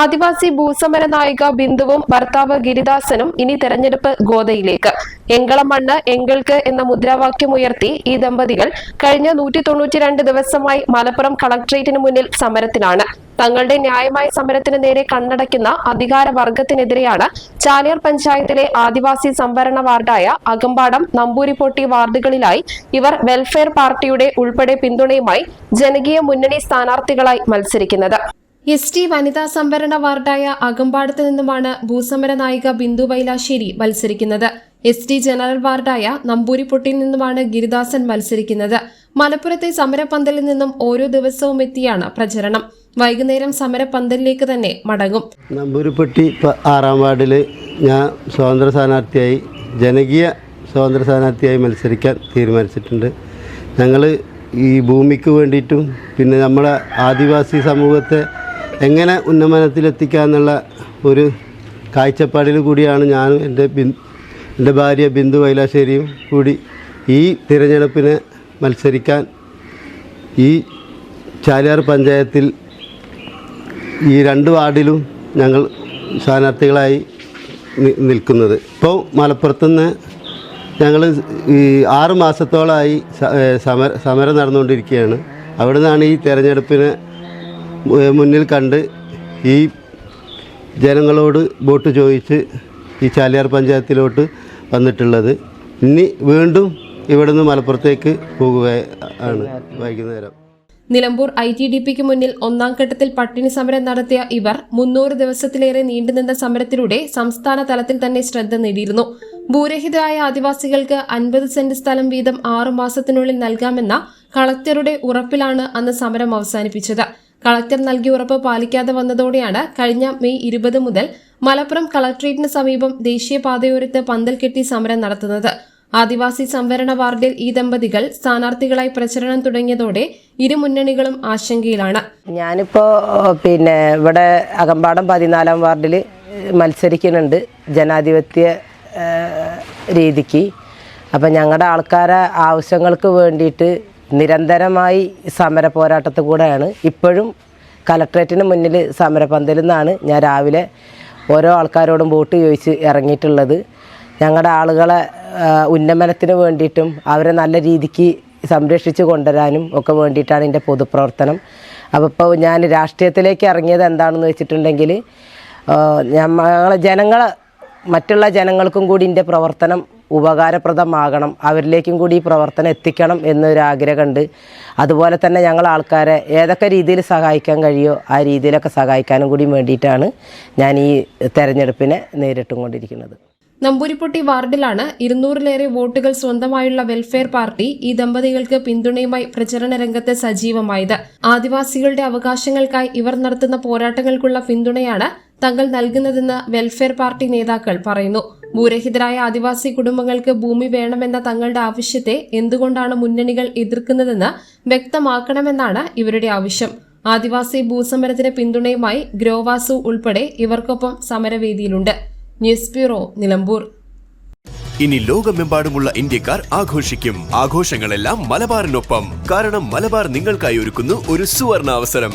ആദിവാസി ഭൂസമര നായിക ബിന്ദുവും ഭർത്താവ് ഗിരിദാസനും ഇനി തെരഞ്ഞെടുപ്പ് ഗോതയിലേക്ക് എങ്കളം മണ്ണ് എങ്കൾക്ക് എന്ന മുദ്രാവാക്യം ഉയർത്തി ഈ ദമ്പതികൾ കഴിഞ്ഞ നൂറ്റി തൊണ്ണൂറ്റിരണ്ട് ദിവസമായി മലപ്പുറം കളക്ട്രേറ്റിന് മുന്നിൽ സമരത്തിലാണ്. തങ്ങളുടെ ന്യായമായ സമരത്തിന് നേരെ കണ്ണടയ്ക്കുന്ന അധികാര വർഗത്തിനെതിരെയാണ് ചാലിയാർ പഞ്ചായത്തിലെ ആദിവാസി സംവരണ വാർഡായ അകമ്പാടം നമ്പൂരിപ്പൊട്ടി വാർഡുകളിലായി ഇവർ വെൽഫെയർ പാർട്ടിയുടെ ഉൾപ്പെടെ പിന്തുണയുമായി ജനകീയ മുന്നണി സ്ഥാനാർത്ഥികളായി മത്സരിക്കുന്നത്. എസ് ടി വനിതാ സംവരണ വാർഡായ അകമ്പാടത്ത് നിന്നുമാണ് ഭൂസമര നായിക ബിന്ദു വൈലാശ്ശേരി മത്സരിക്കുന്നത്. എസ് ടി ജനറൽ വാർഡായ നമ്പൂരിപ്പൊട്ടിയിൽ നിന്നുമാണ് ഗിരിദാസൻ മത്സരിക്കുന്നത്. മലപ്പുറത്തെ സമരപന്തലിൽ നിന്നും ഓരോ ദിവസവും എത്തിയാണ് പ്രചരണം. വൈകുന്നേരം സമരപന്തലിലേക്ക് തന്നെ മടങ്ങും. നമ്പൂരിപ്പൊട്ടി ആറാം വാർഡിൽ ഞാൻ സ്വതന്ത്ര സ്ഥാനാർത്ഥിയായി ജനകീയ സ്വതന്ത്ര സ്ഥാനാർത്ഥിയായി മത്സരിക്കാൻ തീരുമാനിച്ചിട്ടുണ്ട്. ഞങ്ങൾ ഈ ഭൂമിക്ക് വേണ്ടിയിട്ടും പിന്നെ നമ്മുടെ ആദിവാസി സമൂഹത്തെ എങ്ങനെ ഉന്നമനത്തിലെത്തിക്കുക എന്നുള്ള ഒരു കാഴ്ചപ്പാടിൽ കൂടിയാണ് ഞാനും എന്റെ ബിൻ എന്റെ ഭാര്യ ബിന്ദു വൈലാശ്ശേരിയും കൂടി ഈ തിരഞ്ഞെടുപ്പിന് മത്സരിക്കാൻ ഈ ചാലിയാർ പഞ്ചായത്തിൽ ഈ രണ്ട് വാർഡിലും ഞങ്ങൾ സ്ഥാനാർത്ഥികളായി നിൽക്കുന്നത്. ഇപ്പോൾ മലപ്പുറത്തുനിന്ന് ഞങ്ങൾ ഈ ആറ് മാസത്തോളമായി സമര സമരം നടന്നുകൊണ്ടിരിക്കുകയാണ്. അവിടെ നിന്നാണ് ഈ തെരഞ്ഞെടുപ്പിന് മുന്നിൽ കണ്ട് ഈ ജനങ്ങളോട് വോട്ട് ചോദിച്ച് ഈ ചാലിയാർ പഞ്ചായത്തിലോട്ട് വന്നിട്ടുള്ളത്. ഇനി വീണ്ടും ഇവിടുന്ന് മലപ്പുറത്തേക്ക് പോകുക ആണ് വൈകുന്നേരം. നിലമ്പൂർ ഐ ടി ഡി പിക്ക് മുന്നിൽ ഒന്നാം ഘട്ടത്തിൽ പട്ടിണി സമരം നടത്തിയ ഇവർ മുന്നൂറ് ദിവസത്തിലേറെ നീണ്ടുനിന്ന സമരത്തിലൂടെ സംസ്ഥാന തലത്തിൽ തന്നെ ശ്രദ്ധ നേടിയിരുന്നു. ഭൂരഹിതരായ ആദിവാസികൾക്ക് അൻപത് സെന്റ് സ്ഥലം വീതം ആറു മാസത്തിനുള്ളിൽ നൽകാമെന്ന കളക്ടറുടെ ഉറപ്പിലാണ് അന്ന് സമരം അവസാനിപ്പിച്ചത്. കളക്ടർ നൽകിയ ഉറപ്പ് പാലിക്കാതെ വന്നതോടെയാണ് കഴിഞ്ഞ മെയ് ഇരുപത് മുതൽ മലപ്പുറം കളക്ടറേറ്റിന് സമീപം ദേശീയപാതയോരത്ത് പന്തൽ കെട്ടി സമരം നടത്തുന്നത്. ആദിവാസി സംവരണ വാർഡിൽ ഈ ദമ്പതികൾ സ്ഥാനാർത്ഥികളായി പ്രചരണം തുടങ്ങിയതോടെ ഇരു മുന്നണികളും ആശങ്കയിലാണ്. ഞാനിപ്പോ പിന്നെ ഇവിടെ അകമ്പാടം പതിനാലാം വാർഡിൽ മത്സരിക്കുന്നുണ്ട് ജനാധിപത്യ രീതിക്ക്. അപ്പം ഞങ്ങളുടെ ആൾക്കാരെ ആവശ്യങ്ങൾക്ക് വേണ്ടിയിട്ട് നിരന്തരമായി സമര പോരാട്ടത്തിൽ കൂടെയാണ്. ഇപ്പോഴും കലക്ട്രേറ്റിന് മുന്നിൽ സമരപന്തലിൽ നിന്നാണ് ഞാൻ രാവിലെ ഓരോ ആൾക്കാരോടും വോട്ട് ചോദിച്ച് ഇറങ്ങിയിട്ടുള്ളത്. ഞങ്ങളുടെ ആളുകളെ ഉന്നമനത്തിന് വേണ്ടിയിട്ടും അവരെ നല്ല രീതിക്ക് സംരക്ഷിച്ച് കൊണ്ടുവരാനും ഒക്കെ വേണ്ടിയിട്ടാണ് എന്റെ പൊതുപ്രവർത്തനം. അപ്പോൾ ഇപ്പോൾ ഞാൻ രാഷ്ട്രീയത്തിലേക്ക് ഇറങ്ങിയത് എന്താണെന്ന് വെച്ചിട്ടുണ്ടെങ്കിൽ ഞങ്ങളെ ജനങ്ങളെ മറ്റുള്ള ജനങ്ങൾക്കും കൂടി എന്റെ പ്രവർത്തനം ഉപകാരപ്രദമാകണം. അവരിലേക്കും കൂടി ഈ പ്രവർത്തനം എത്തിക്കണം എന്നൊരു ആഗ്രഹമുണ്ട് അതുപോലെ തന്നെ ഞങ്ങൾ ആൾക്കാരെ ഏതൊക്കെ രീതിയിൽ സഹായിക്കാൻ കഴിയുമോ ആ രീതിയിലൊക്കെ സഹായിക്കാനും കൂടി വേണ്ടിയിട്ടാണ് ഞാൻ ഈ തെരഞ്ഞെടുപ്പിനെ നേരിട്ടും കൊണ്ടിരിക്കുന്നത് നമ്പൂരിപ്പൊട്ടി വാർഡിലാണ് ഇരുന്നൂറിലേറെ വോട്ടുകൾ സ്വന്തമായുള്ള വെൽഫെയർ പാർട്ടി ഈ ദമ്പതികൾക്ക് പിന്തുണയുമായി പ്രചരണ രംഗത്ത് സജീവമായത്. ആദിവാസികളുടെ അവകാശങ്ങൾക്കായി ഇവർ നടത്തുന്ന പോരാട്ടങ്ങൾക്കുള്ള പിന്തുണയാണ് തങ്ങൾ നൽകുന്നതെന്ന് വെൽഫെയർ പാർട്ടി നേതാക്കൾ പറയുന്നു. ഭൂരഹിതരായ ആദിവാസി കുടുംബങ്ങൾക്ക് ഭൂമി വേണമെന്ന തങ്ങളുടെ ആവശ്യത്തെ എന്തുകൊണ്ടാണ് മുന്നണികൾ എതിർക്കുന്നതെന്ന് വ്യക്തമാക്കണമെന്നാണ് ഇവരുടെ ആവശ്യം. ആദിവാസി ഭൂസമരത്തിന് പിന്തുണയുമായി ഗ്രോവാസു ഉൾപ്പെടെ ഇവർക്കൊപ്പം സമരവേദിയിലുണ്ട്. News bureau Nilambur. ഇനി ലോകമെമ്പാടുമുള്ള ഇന്ത്യക്കാർ ആഘോഷിക്കും. ആഘോഷങ്ങളെല്ലാം മലബാറിനൊപ്പം. കാരണം മലബാർ നിങ്ങൾക്കായി ഒരുക്കുന്നു ഒരു സുവർണ അവസരം